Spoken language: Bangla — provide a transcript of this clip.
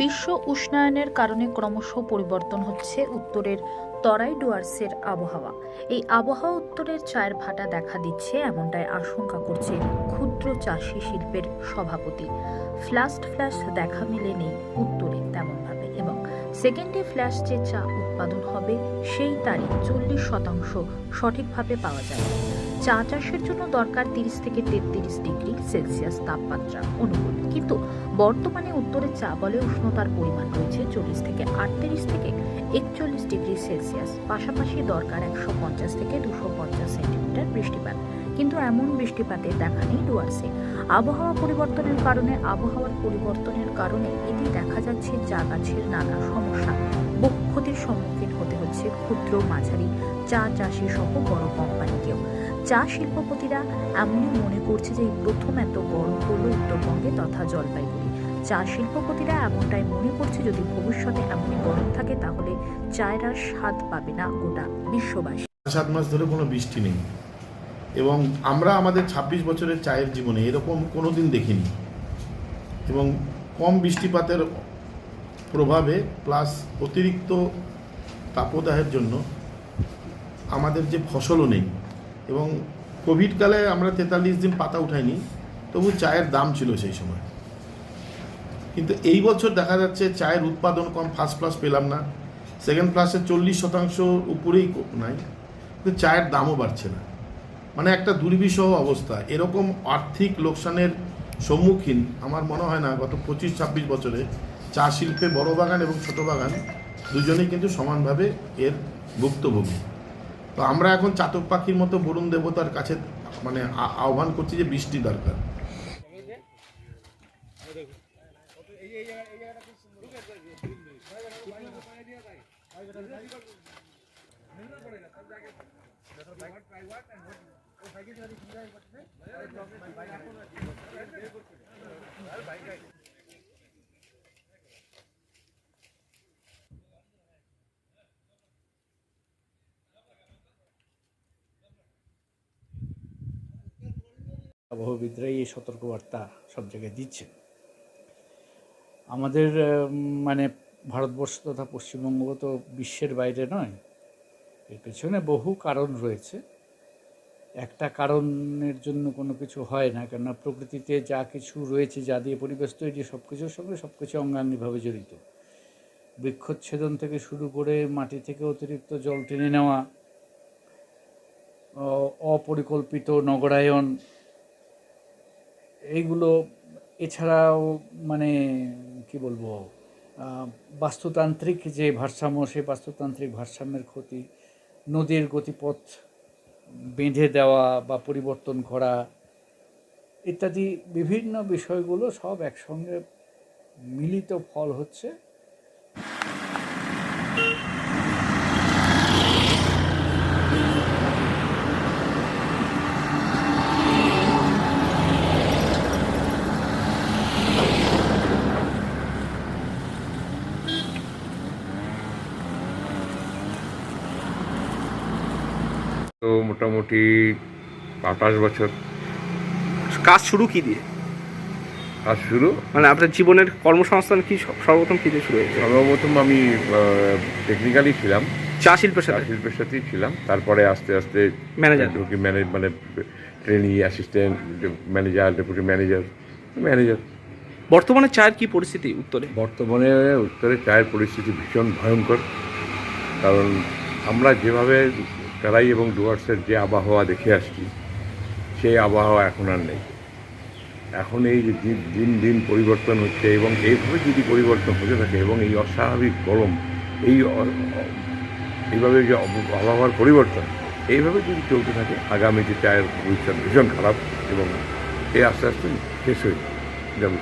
বিশ্ব উষ্ণায়নের কারণে ক্রমশ পরিবর্তন হচ্ছে উত্তরের তরাই ডুয়ার্সের আবহাওয়া। এই আবহাওয়া উত্তরের চায়ের ভাটা দেখা দিচ্ছে এমনটাই আশঙ্কা করছে ক্ষুদ্র চাষি শিল্পের সভাপতি। ফ্লাস্ট ফ্ল্যাশ দেখা মেলেনি উত্তরে তেমনভাবে এবং সেকেন্ডে ফ্ল্যাশ যে চা উৎপাদন হবে সেই তারিখ চল্লিশ শতাংশ সঠিকভাবে পাওয়া যায় চা চাষের জন্য দরকার তিরিশ থেকে তেত্রিশ ডিগ্রি সেলসিয়াস তাপমাত্রা অনুকূল। কিন্তু বর্তমানে উত্তরে চা বলে উষ্ণতার পরিমাণ রয়েছে চল্লিশ থেকে আটত্রিশ থেকে একচল্লিশ ডিগ্রি সেলসিয়াস। পাশাপাশি দরকার একশো পঞ্চাশ থেকে দুশো পঞ্চাশ সেন্টিমিটার বৃষ্টিপাত। কিন্তু এমন বৃষ্টিপাতে দেখা নেই ডুয়ার্সে। আবহাওয়া পরিবর্তনের কারণে, আবহাওয়ার পরিবর্তনের কারণে এটি দেখা যাচ্ছে চা গাছের নানা সমস্যা। বহু ক্ষতির সম্মুখীন হতে হচ্ছে ক্ষুদ্র মাঝারি চা চাষি সহ বড় কোম্পানিকেও। চা শিল্পপতিরা এমনই মনে করছে যে এই প্রথম এত গরম পড়ল উত্তরবঙ্গে তথা জলপাইগুড়ি। চা শিল্পপতিরা এমনটাই মনে করছে, যদি ভবিষ্যতে এমনই গরম থাকে তাহলে চায়ের আর স্বাদ পাবে না গোটা বিশ্ববাসী। সাত মাস ধরে কোনো বৃষ্টি নেই এবং আমরা আমাদের ২৬ বছরের চায়ের জীবনে এরকম কোনো দিন দেখিনি এবং কম বৃষ্টিপাতের প্রভাবে প্লাস অতিরিক্ত তাপদাহের জন্য আমাদের যে ফসলও নেই এবং কোভিডকালে আমরা তেতাল্লিশ দিন পাতা উঠাইনি, তবু চায়ের দাম ছিল সেই সময়। কিন্তু এই বছর দেখা যাচ্ছে চায়ের উৎপাদন কম ফার্স্ট ক্লাস পেলাম না সেকেন্ড ক্লাসে চল্লিশ শতাংশ উপরেই নাই, কিন্তু চায়ের দামও বাড়ছে না। মানে একটা দুর্বিষহ অবস্থা। এরকম আর্থিক লোকসানের সম্মুখীন আমার মনে হয় না গত পঁচিশ ছাব্বিশ বছরে চা শিল্পে বড় বাগান এবং ছোট বাগান দুজনেই কিন্তু সমানভাবে এর ভুক্তভোগী। তো আমরা এখন চাতক পাখির মতো বরুণ দেবতার কাছে মানে আহ্বান করছি যে বৃষ্টি দরকার। আবহাওয়াবিদরা এই সতর্কবার্তা সব জায়গায় দিচ্ছে। আমাদের মানে ভারতবর্ষ তথা পশ্চিমবঙ্গ তো বিশ্বের বাইরে নয়, এর পেছনে বহু কারণ রয়েছে। একটা কারণের জন্য কোনো কিছু হয় না, কেননা প্রকৃতিতে যা কিছু রয়েছে, যা দিয়ে পরিবেশ তৈরি সব কিছুর সঙ্গে সব কিছু অঙ্গাঙ্গিভাবে জড়িত। বৃক্ষচ্ছেদন থেকে শুরু করে মাটি থেকে অতিরিক্ত জল টেনে নেওয়া অপরিকল্পিত নগরায়ন এইগুলো এছাড়াও মানে কি বলব বাস্তুতান্ত্রিক যে ভারসাম্য, সেই বাস্তুতান্ত্রিক ভারসাম্যের ক্ষতি, নদীর গতিপথ বেঁধে দেওয়া বা পরিবর্তন করা ইত্যাদি বিভিন্ন বিষয়গুলো সব একসঙ্গে মিলিত ফল হচ্ছে। তো মোটামুটি আঠাশ বছর। কাজ শুরু কি দিয়ে? কাজ শুরু? মানে আপনার জীবনের কর্মসংস্থান কি সর্বপ্রথম কি দিয়ে শুরু হয়েছে? সর্বপ্রথম আমি টেকনিক্যালি ছিলাম। চা শিল্পের সাথে? শিল্পের সাথেই ছিলাম। তারপরে আস্তে আস্তে ম্যানেজার ঢুকি ম্যানেজ মানে training assistant manager deputy manager manager বর্তমানে চায়ের কি পরিস্থিতি উত্তরে? বর্তমানে উত্তরে চায়ের পরিস্থিতি ভীষণ ভয়ঙ্কর। কারণ আমরা যেভাবে কারাই এবং ডুয়ার্সের যে আবহাওয়া দেখে আসছি, সেই আবহাওয়া এখন আর নেই। এখন এই যে দিন দিন পরিবর্তন হচ্ছে এবং এইভাবে যদি পরিবর্তন হতে থাকে এবং এই অস্বাভাবিক গরম, এই এইভাবে যে আবহাওয়ার পরিবর্তন, এইভাবে যদি চলতে থাকে আগামী যে চায়ের ভবিষ্যৎ ভীষণ খারাপ এবং এই আস্তে আস্তে শেষ হয়ে যাবে।